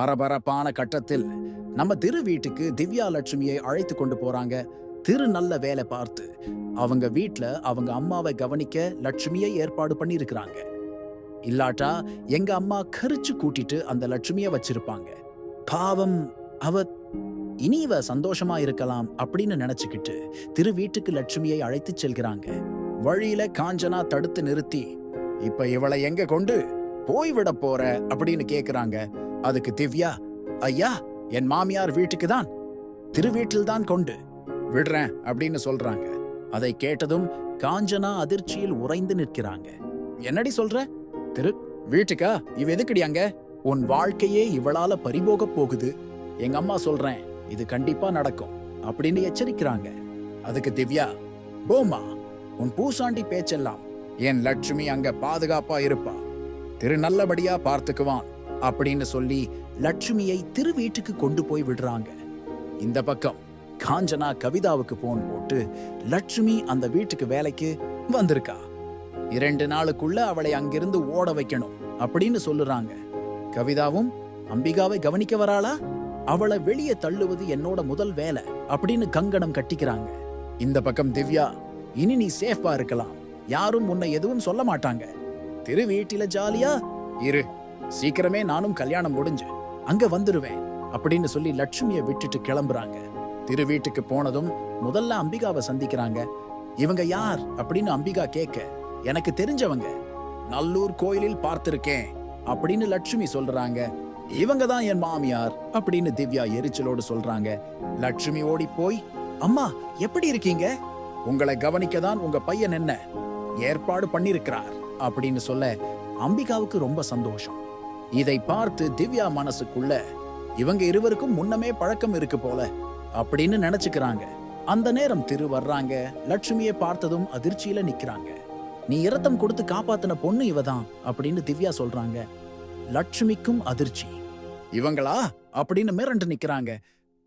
பரபரப்பான கட்டத்தில் நம்ம திரு வீட்டுக்கு திவ்யா லட்சுமியை அழைத்து கொண்டு போறாங்க. திரு நல்ல வேலை பார்த்து. அவங்க வீட்ல அவங்க அம்மாவை கவனிக்க லட்சுமியை ஏற்பாடு பண்ணியிருக்கிறாங்க இல்லாட்டா எங்க அம்மா கரிச்சு கூட்டிட்டு அந்த லட்சுமியை வச்சிருப்பாங்க. பாவம் அவ இனி இவ சந்தோஷமா இருக்கலாம் அப்படின்னு நினைச்சுக்கிட்டு திரு வீட்டுக்கு லட்சுமியை அழைத்து செல்கிறாங்க. வழியில காஞ்சனா தடுத்து நிறுத்தி இப்ப இவளை எங்க கொண்டு போய்விட போற? அப்படின்னு கேக்குறாங்க. அதுக்கு திவ்யா ஐயா என் மாமியார் வீட்டுக்கு தான் திரு தான் கொண்டு. விடுறேன் அப்படின்னு சொல்றாங்க. அதை கேட்டதும் காஞ்சனா அதிர்ச்சியில் உறைந்து நிற்கிறாங்க. என்னடி சொல்ற? திரு வீட்டுக்கா? இவ எதுக்குடி அங்க? உன் வாழ்க்கையே இவளால பறிபோக போகுது. எங்க அம்மா சொல்றேன் இது கண்டிப்பா நடக்கும் அப்படின்னு எச்சரிக்கிறாங்க. அதுக்கு திவ்யா போமா உன் பூசாண்டி பேச்செல்லாம் என் லட்சுமி அங்க பாதுகாப்பா இருப்பா. திரு நல்லபடியா பார்த்துக்குவான். அப்படின்னு சொல்லி லட்சுமியை திரு வீட்டுக்கு கொண்டு போய் விடுறாங்க. இந்த பக்கம் காஞ்சனா கவிதாவுக்கு போன் போட்டு லட்சுமி அந்த வீட்டுக்கு வேலைக்கு வந்திருக்கா. இரண்டு நாளுக்குள்ள அவளை அங்கிருந்து ஓட வைக்கணும் அப்படின்னு சொல்லுறாங்க. கவிதாவும் அம்பிகாவை கவனிக்க வராளா? அவளை வெளியே தள்ளுவது என்னோட முதல் வேலை அப்படின்னு கங்கணம் கட்டிக்கிறாங்க. இந்த பக்கம் திவ்யா இனி நீ சேஃபா இருக்கலாம். யாரும் உன்னை எதுவும் சொல்ல மாட்டாங்க. திரு வீட்டில ஜாலியா இரு. சீக்கிரமே நானும் கல்யாணம் முடிஞ்சு அங்க வந்துருவேன் அப்படின்னு சொல்லி லட்சுமியை விட்டுட்டு கிளம்புறாங்க. திரு வீட்டுக்கு போனதும் முதல்ல அம்பிகாவை சந்திக்கிறாங்க. இவங்க யார் அப்படின்னு அம்பிகா கேட்க எனக்கு தெரிஞ்சவங்க. நல்லூர் கோயிலில் பார்த்திருக்கேன் அப்படின்னு லட்சுமி சொல்றாங்க. இவங்க தான் என் மாமியார் அப்படின்னு திவ்யா எரிச்சலோடு சொல்றாங்க. லட்சுமி ஓடி போய் அம்மா எப்படி இருக்கீங்க? உங்களை கவனிக்க தான் உங்க பையன் என்ன? ஏற்பாடு பண்ணிருக்கிறார் அப்படின்னு சொல்ல அம்பிகாவுக்கு ரொம்ப சந்தோஷம். இதை பார்த்து திவ்யா மனசுக்குள்ள இவங்க இருவருக்கும் முன்னமே பழக்கம் இருக்கு போல அப்படின்னு நினைச்சுக்கிறாங்க. அந்த நேரம் திரு வர்றாங்க லட்சுமியை பார்த்ததும் அதிர்ச்சியில நிக்கிறாங்க. நீ இரத்தம் கொடுத்து காப்பாத்தின பொண்ணு இவதான் அப்படின்னு திவ்யா சொல்றாங்க. லட்சுமிக்கும் அதிர்ச்சி. இவங்களா? அப்படின்னு மிரண்டு நிக்கிறாங்க.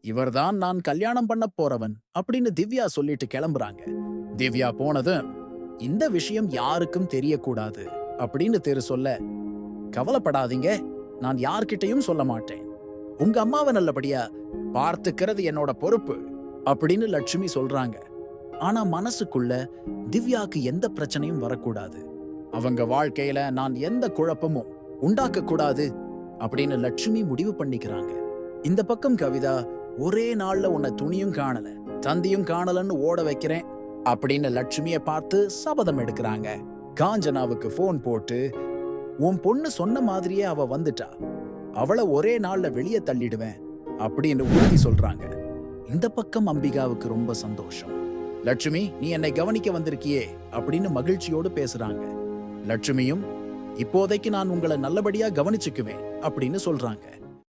இவர்தான் நான் கல்யாணம் பண்ண போறவன் அப்படின்னு திவ்யா சொல்லிட்டு கிளம்புறாங்க. திவ்யா போனதும் இந்த விஷயம் யாருக்கும் தெரியக்கூடாது அப்படின்னு தெரு சொல்ல கவலைப்படாதீங்க. நான் யார்கிட்டயும் சொல்ல மாட்டேன். உங்க அம்மாவை நல்லபடியா பார்த்துக்கிறது என்னோட பொறுப்பு அப்படின்னு லட்சுமி சொல்றாங்க. ஆனா மனசுக்குள்ள திவ்யாக்கு எந்த பிரச்சனையும் வரக்கூடாது. அவங்க வாழ்க்கையில நான் எந்த குழப்பமும் உண்டாக்க கூடாது அப்படின்னு லட்சுமி முடிவு பண்ணிக்கிறாங்க. இந்த பக்கம் கவிதா ஒரே நாள்ல உன்னை துணியும் காணல தந்தியும் காணலன்னு ஓட வைக்கிறேன் அப்படின்னு லட்சுமிய பார்த்து சபதம் எடுக்கிறாங்க. காஞ்சனாவுக்கு போன் போட்டு உன் பொண்ணு சொன்ன மாதிரியே அவ வந்துட்டா. அவளை ஒரே நாள்ல வெளியே தள்ளிடுவேன் அப்படின்னு உறுதி சொல்றாங்க. இந்த பக்கம் அம்பிகாவுக்கு ரொம்ப சந்தோஷம். லட்சுமி நீ என்னை கவனிக்க வந்திருக்கியே அப்படின்னு மகிழ்ச்சியோடு பேசுறாங்க. லட்சுமியும் இப்போதைக்கு நான் உங்களை நல்லபடியா கவனிச்சுக்குவேன் அப்படின்னு சொல்றாங்க.